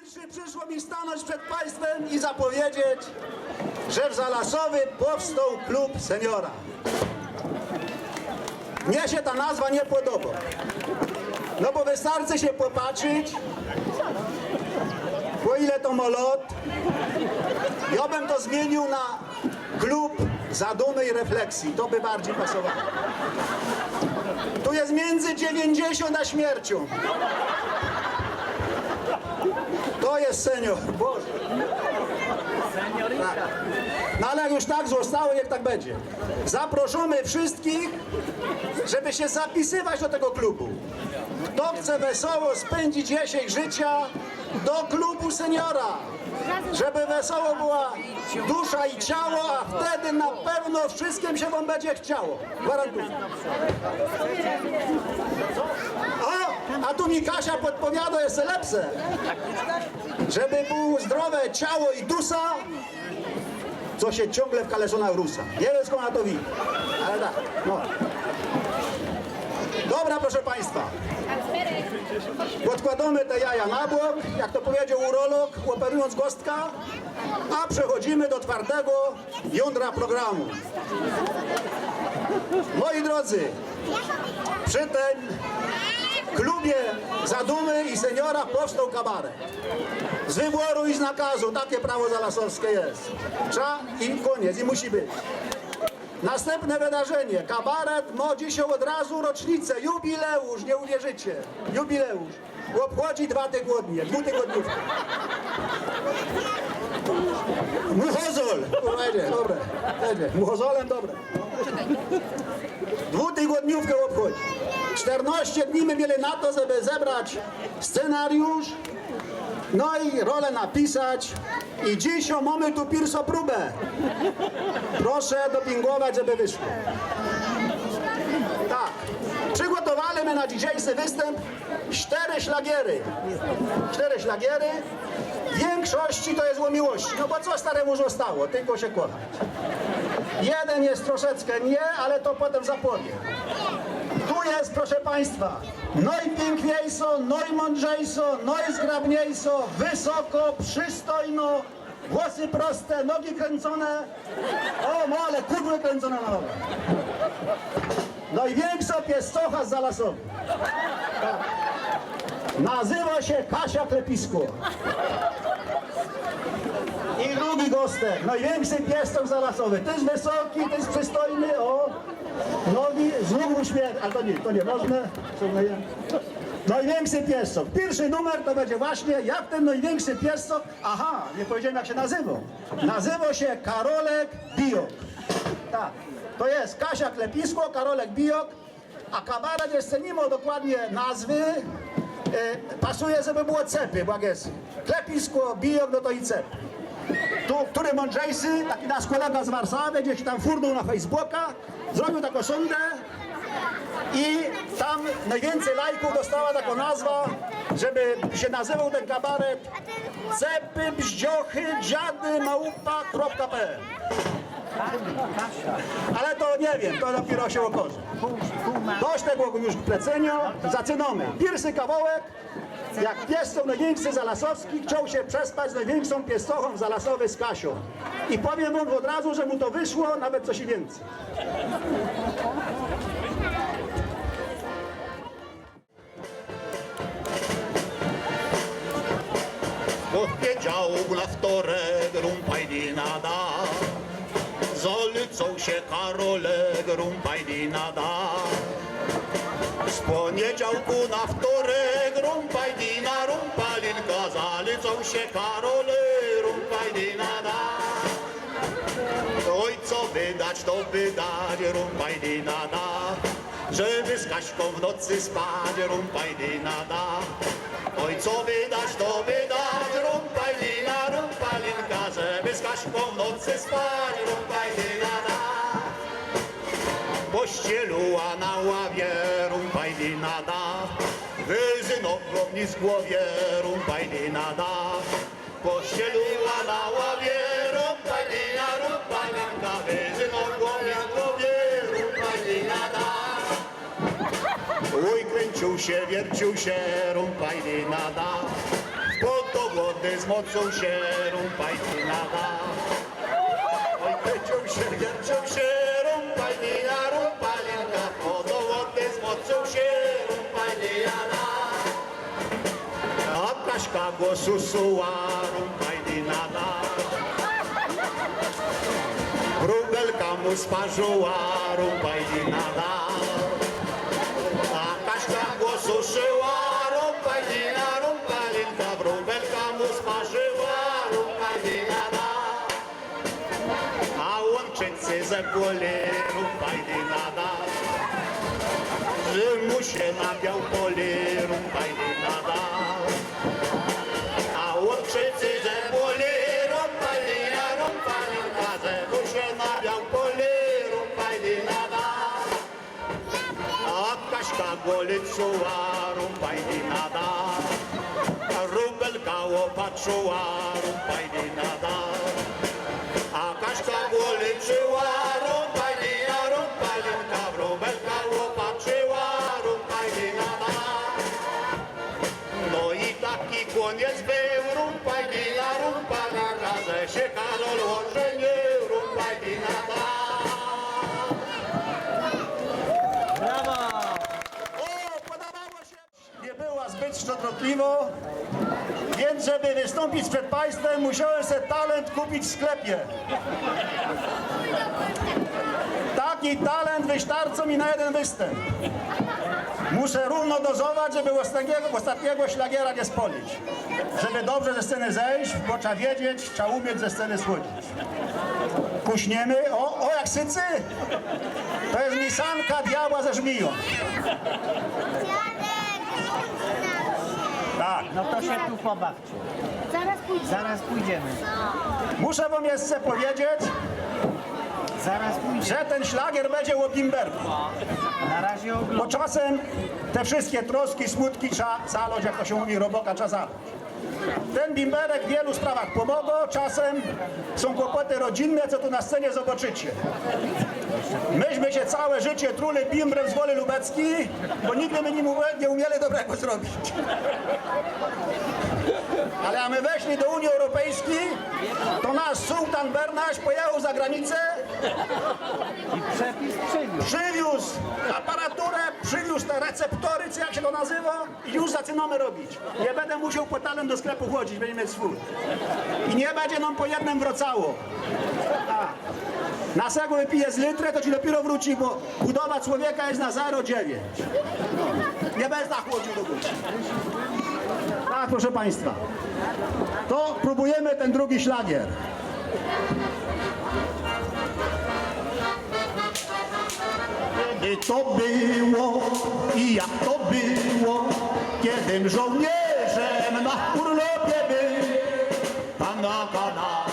Pierwszy przyszło mi stanąć przed Państwem i zapowiedzieć, że w Zalasowy powstał klub seniora. Mnie się ta nazwa nie podoba. No bo wystarczy się popatrzeć, po ile to ma lat. Ja bym to zmienił na klub zadumy i refleksji. To by bardziej pasowało. Tu jest między 90 a śmiercią. To jest senior. Boże. Tak. No ale jak już tak zostało, niech tak będzie. Zaproszony wszystkich, żeby się zapisywać do tego klubu. Kto chce wesoło spędzić jesień życia do klubu seniora. Żeby wesoło była dusza i ciało, a wtedy na pewno wszystkim się wam będzie chciało. Gwarantuję. A tu mi Kasia podpowiada jeszcze lepsze. Żeby było zdrowe ciało i dusa, co się ciągle w kaleszonach rusa. Nie wiem skąd to widzi, ale tak, no. Dobra, proszę Państwa. Podkładamy te jaja na bok, jak to powiedział urolog, operując kostka, a przechodzimy do twardego jądra programu. Moi drodzy, przy tym klubie Zadumy i Seniora powstał kabaret. Z wyboru i z nakazu, takie prawo zalasowskie jest. Trzeba i koniec, i musi być. Następne wydarzenie. Kabaret ma dzisiaj od razu rocznicę, jubileusz, nie uwierzycie. Jubileusz. Obchodzi dwa tygodnie, dwutygodniówkę. Muchozol! Będzie, dobre. Muchozolem dobre. Dwutygodniówkę obchodzi. 14 dni my mieli na to, żeby zebrać scenariusz, no i rolę napisać. I dziś mamy tu pierwszą próbę. Proszę dopingować, żeby wyszło. Tak. Przygotowaliśmy na dzisiejszy występ cztery szlagiery. Cztery szlagiery. W większości to jest o miłości. No bo co staremu zostało? Tylko się kochać. Jeden jest troszeczkę nie, ale to potem zapowiem. Tu jest, proszę Państwa, najpiękniejszo, najmądrzejszo, najzgrabniejszo, wysoko, przystojno, włosy proste, nogi kręcone. O, ale kurwy kręcone na nogę. Największa piestocha z Zalasowy. Tak. Nazywa się Kasia Klepisko. I drugi gostek, największy piestok zalasowy. Też wysoki, też przystojny, o. Nogi z nóg uśmiech, ale to nie, to nie można. Największy piestok. Pierwszy numer to będzie właśnie jak ten największy piestok. Aha, nie powiedziałem jak się nazywał. Nazywa się Karolek Biok. Tak, to jest Kasia Klepisko, Karolek Biok, a kabaret jeszcze nie ma dokładnie nazwy. E, pasuje, żeby było cepy, bo jak jest Klepisko, Biok, no to i cep. Tu, który mądrzejszy, taki nasz kolega z Warszawy, gdzieś tam furnął na Facebooka, zrobił taką sondę i tam najwięcej lajków dostała taka nazwa, żeby się nazywał ten kabaret Cepy, bździochy, dziady, małpa.pl Ale to nie wiem, to dopiero się okaże. Dość tego już plecenio, zaczynamy. Pierwszy kawałek, jak pieston największy Zalasowski chciał się przespać z największą piestochą Zalasowy z Kasią. I powiem wam od razu, że mu to wyszło, nawet coś więcej. Powiedział na wtorek rumpajdy-nada Zolycą się Karolek rumpajdy-nada Z poniedziałku na wtorek rumpajdyna rumpalinka Zalycą się Karolek rumpajdy-nada Oj, co wydać, to wydać, rumpajdy nada. Żeby z Kaśką w nocy spać, rumpajdy nada. Oj, co wydać, to wydać, rumpajdyna, rumpalinka. Żeby z Kaśką w nocy spać, rumpajdy nada. Pościeluła na ławie, rumpajdy nada. Wyzy nogą mi z głowie, rumpajdy nada. Pościeluła na ławie, rumpajdyna, rumpalinka. Wyzy nogą mi z głowie, rumpajdy nada. Uj, kręcił się, wiercił się, rumpajdy nada. W Bo do wody z mocą się rumpaj nada. Oj, kręcią się, wiercią się, wody z mocą się rumpaj ty nada. A Kaśka głosu suła, rumpaj ty nada. Wróbelka mu sparzyła, rumpaj ty nada. A Kaśka głosu szyła, rumpaj ty na rumpalinka. Wróbelka mu sparzyła, rumpaj ty nada. A łączycy zepłoli, rumpaj ty nada. Mu się nabiał poli, rumpaj ty nada. A ty na rumpalinka. Że mu się nabiał poli, rumpaj ty nada. A Kaśka goliczyła, rumpaj ty nada. A rubelka łopaczyła, rumpaj ty nada. A Kaśka goliczyła, rumpaj ty koniec był, rumpaj ty na rumpalinka. Że się Karol ożenił, rumpaj ty nada. O, podobało się! Nie była zbyt szczodrotliwo, więc żeby wystąpić przed Państwem, musiałem sobie talent kupić w sklepie. Taki talent wystarczy mi na jeden występ. Muszę równo dozować, żeby ostatniego, ostatniego szlagiera nie spolić. Żeby dobrze ze sceny zejść, bo trzeba wiedzieć, trzeba umieć ze sceny schodzić. Kuśniemy, o, o jak sycy! To jest misanka diabła ze żmiją. Tak. No to się tu pobawcie. Zaraz pójdziemy. Zaraz pójdziemy. Muszę wam jeszcze powiedzieć, Zaraz pójdziemy. że ten szlagier będzie o bimberku. Na razie Bo oglądam. czasem te wszystkie troski, smutki trzeba zaloć, jak to się mówi, roboka trzeba. Ten bimberek w wielu sprawach pomogą, czasem są kłopoty rodzinne, co tu na scenie zobaczycie. Myśmy się całe życie truli bimbrem z woli lubeckiej, bo nigdy my nie, mu- nie umieli dobrego zrobić. Ale jak my weszli do Unii Europejskiej, to nasz sułtan Bernaś pojechał za granicę I przepis przywiózł. Przywiózł aparaturę, przywiózł te receptory, czy jak się to nazywa, i już zaczynamy robić. Nie będę musiał po talent do sklepu chodzić, będziemy mieć swój. I nie będzie nam po jednym wracało. A. Na sego wypije z litrę, to ci dopiero wróci, bo budowa człowieka jest na 0,9. Nie będę chłodził do góry. Tak, proszę Państwa. To próbujemy ten drugi szlagier. Kiedy to było i jak to było, kiedym żołnierzem na urlopie był. Tam na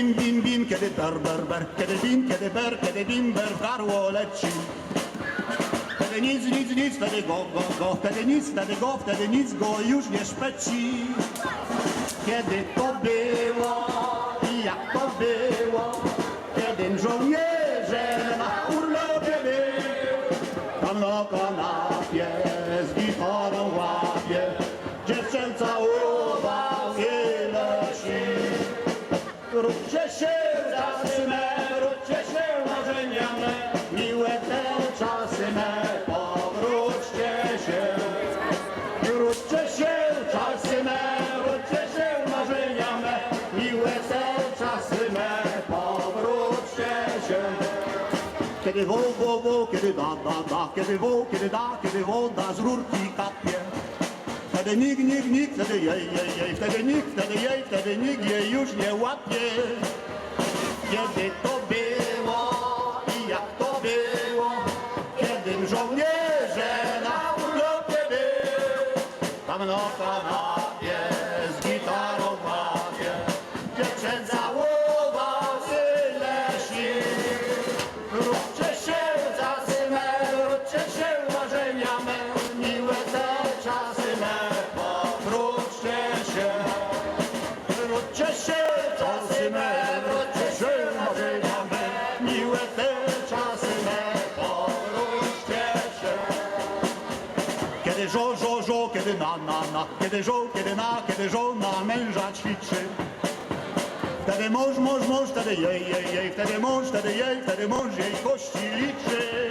bim, bim, bim, kiedy ber, ber, ber, kiedy bim, kiedy ber, kiedy bim, ber garło leci. Wtedy nic, nic, nic, wtedy go, go, go, wtedy nic, wtedy go, wtedy nic go już nie szpeci. Kiedy to było kiedy da, da, da, kiedy wo, kiedy da, kiedy woda z rurki kapie. Wtedy nikt, nikt, nikt, wtedy jej, jej, jej, wtedy nikt, wtedy jej, wtedy nikt jej już nie łapie. Kiedy to było i jak to było, kiedy żołnierze na urlopie był, tam na A kiedy żoł, kiedy na, kiedy żona męża ćwiczy. Wtedy mąż, mąż, mąż, wtedy jej, jej, jej, wtedy mąż, wtedy jej, wtedy mąż jej kości liczy.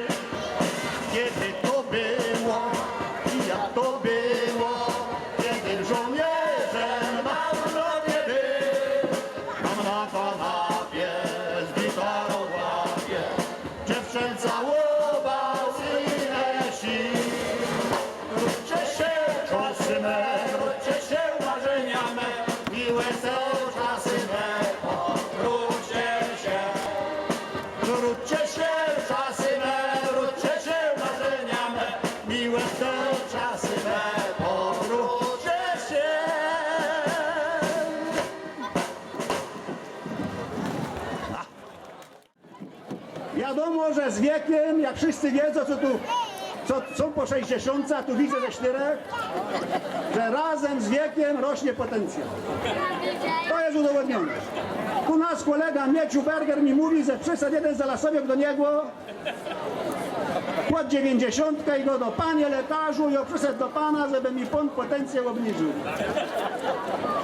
Wszyscy wiedzą, co tu co są po 60, a tu widzę ze czterech, że razem z wiekiem rośnie potencjał. To jest udowodnione. U nas kolega Mieciu Berger mi mówi, że przyszedł jeden zalasowiek do niego, pod 90 i go do panie lekarzu i on przyszedł do pana, żeby mi pan potencjał obniżył.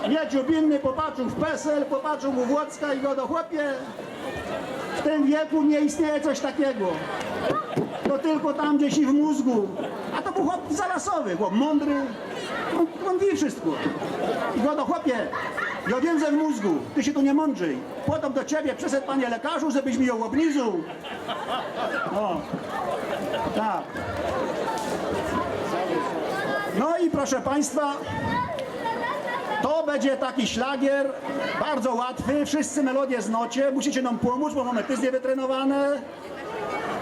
Mieciu Binny popatrzył w PESEL, popatrzył mu w Łocka i go do chłopie, w tym wieku nie istnieje coś takiego. To tylko tam gdzieś i w mózgu. A to był chłop zalasowy, chłop mądry. On, on wie wszystko. I go do chłopie, ja wiem, w mózgu, ty się tu nie mądrzyj. Potem do ciebie przyszedł panie lekarzu, żebyś mi ją obniżył. O, tak. No i proszę państwa, to będzie taki szlagier, bardzo łatwy, wszyscy melodie znocie, musicie nam pomóc, bo mamy tyznie wytrenowane.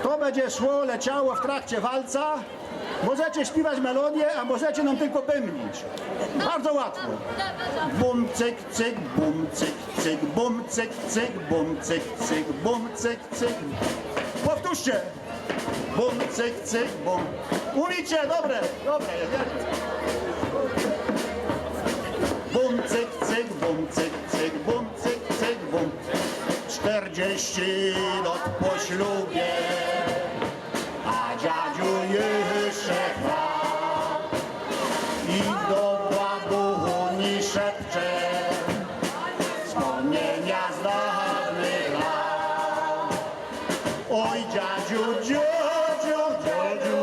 To będzie szło, leciało w trakcie walca. Możecie śpiewać melodię, a możecie nam tylko bębnić. Bardzo łatwo. Bum, cyk, cyk, bum, cyk, cyk, bum, cyk, cyk, bum, cyk, cyk, bum, cyk, cyk. Powtórzcie. Bum, cyk, cyk, bum. Umicie, dobre, dobre, bum, cyk, cyk, bum, cyk, cyk, bum. 40 lat po ślubie, a dziadziu jeszcze chwa. I do babuni szepcze wspomnienia z dawnych lat. Oj dziadziu, dziadziu, dziadziu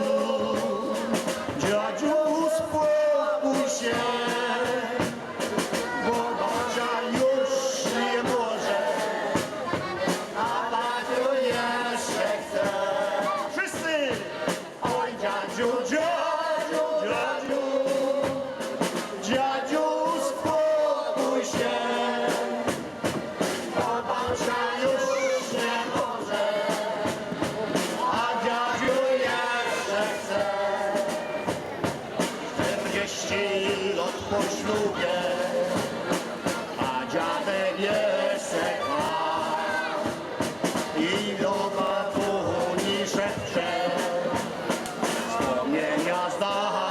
wspomnienia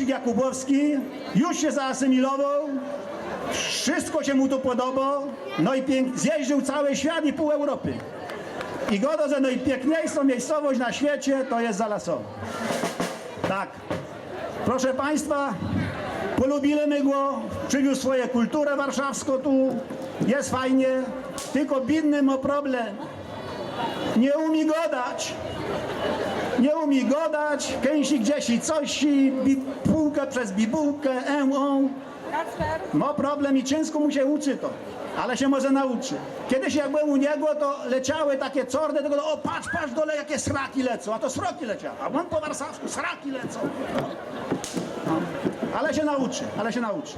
Jakubowski już się zaasymilował, wszystko się mu tu podoba, no i pięk, zjeździł cały świat i pół Europy. I godo, że najpiękniejsza miejscowość na świecie to jest Zalasowy. Tak. Proszę Państwa, polubimy go, przywiózł swoją kulturę warszawską tu, jest fajnie, tylko biedny ma problem. Nie umie godać. Nie umie godać, kęsi gdzieś i coś, bi- półkę przez bibułkę, ę, Ma problem i ciężko mu się uczy to, ale się może nauczy. Kiedyś jak byłem u niego, to leciały takie cordy, tylko o patrz, patrz dole jakie sraki lecą, a to sroki leciały, a on po warszawsku sraki lecą. No. Ale się nauczy, ale się nauczy.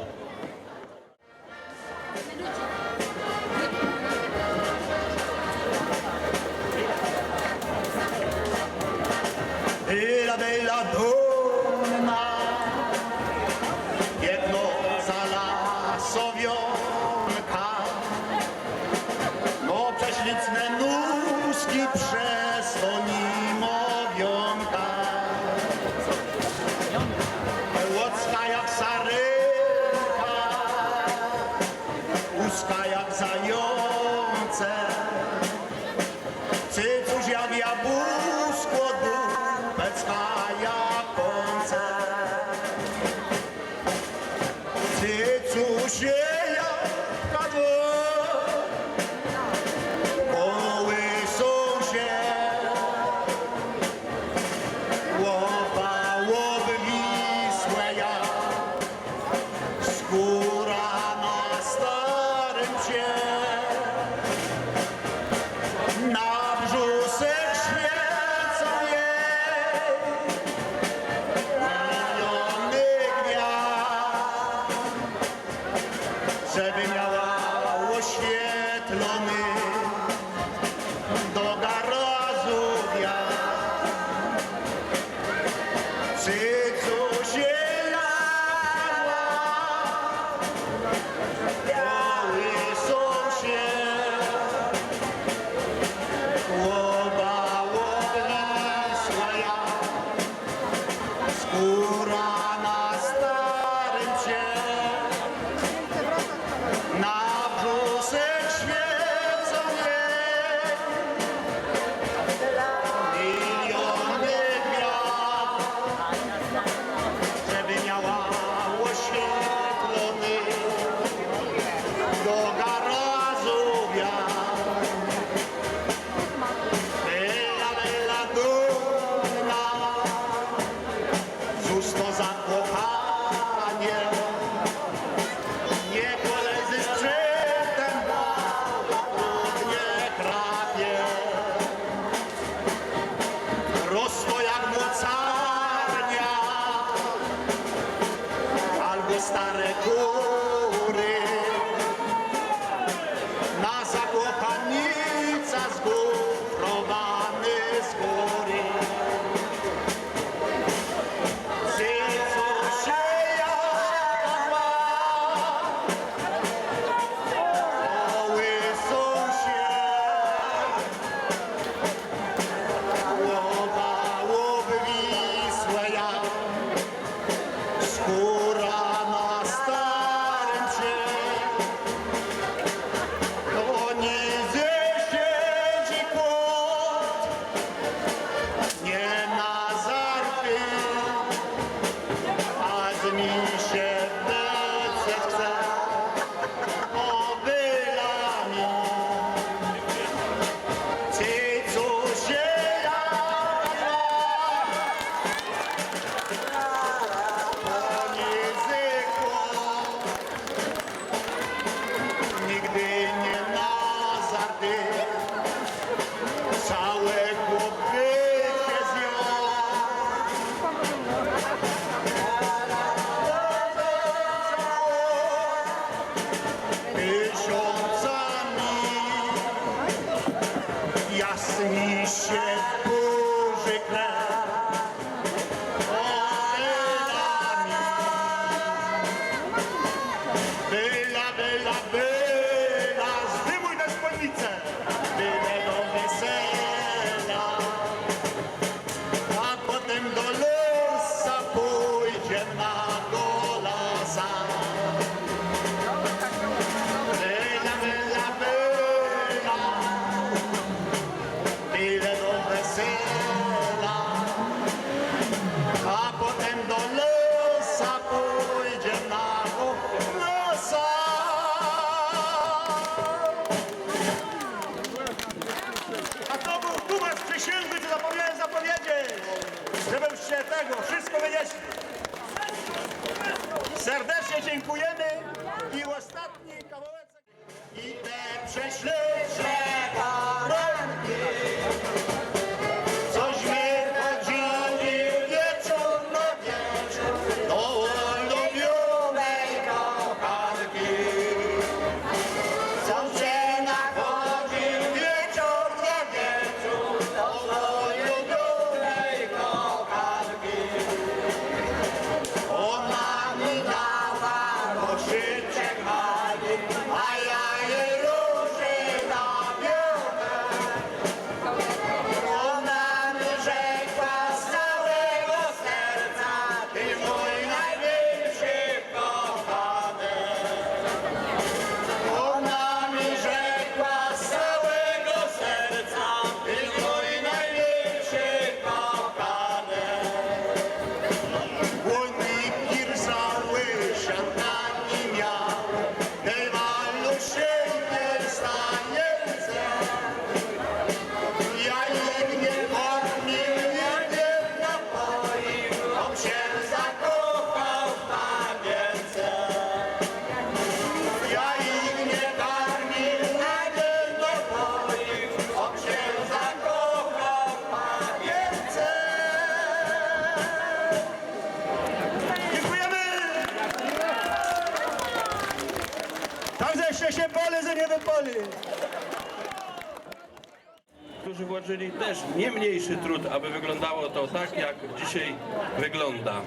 Też nie mniejszy trud, aby wyglądało to tak, jak dzisiaj wygląda.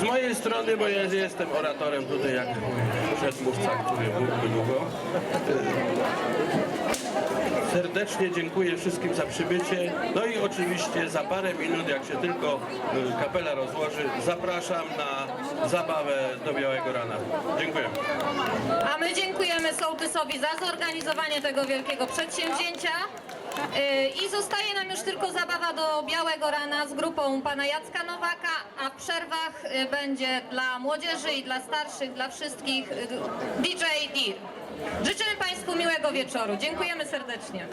Z mojej strony, bo ja jestem oratorem tutaj, jak przedmówca, który mógłby długo. Serdecznie dziękuję wszystkim za przybycie. No i oczywiście za parę minut, jak się tylko y, kapela rozłoży, zapraszam na zabawę do Białego Rana. Dziękuję. A my dziękujemy Sołtysowi za zorganizowanie tego wielkiego przedsięwzięcia. Yy, I zostaje nam już tylko zabawa do Białego Rana z grupą pana Jacka Nowaka, a w przerwach yy, będzie dla młodzieży i dla starszych, dla wszystkich yy, DJ Dir. Życzymy Państwu miłego wieczoru. Dziękujemy serdecznie.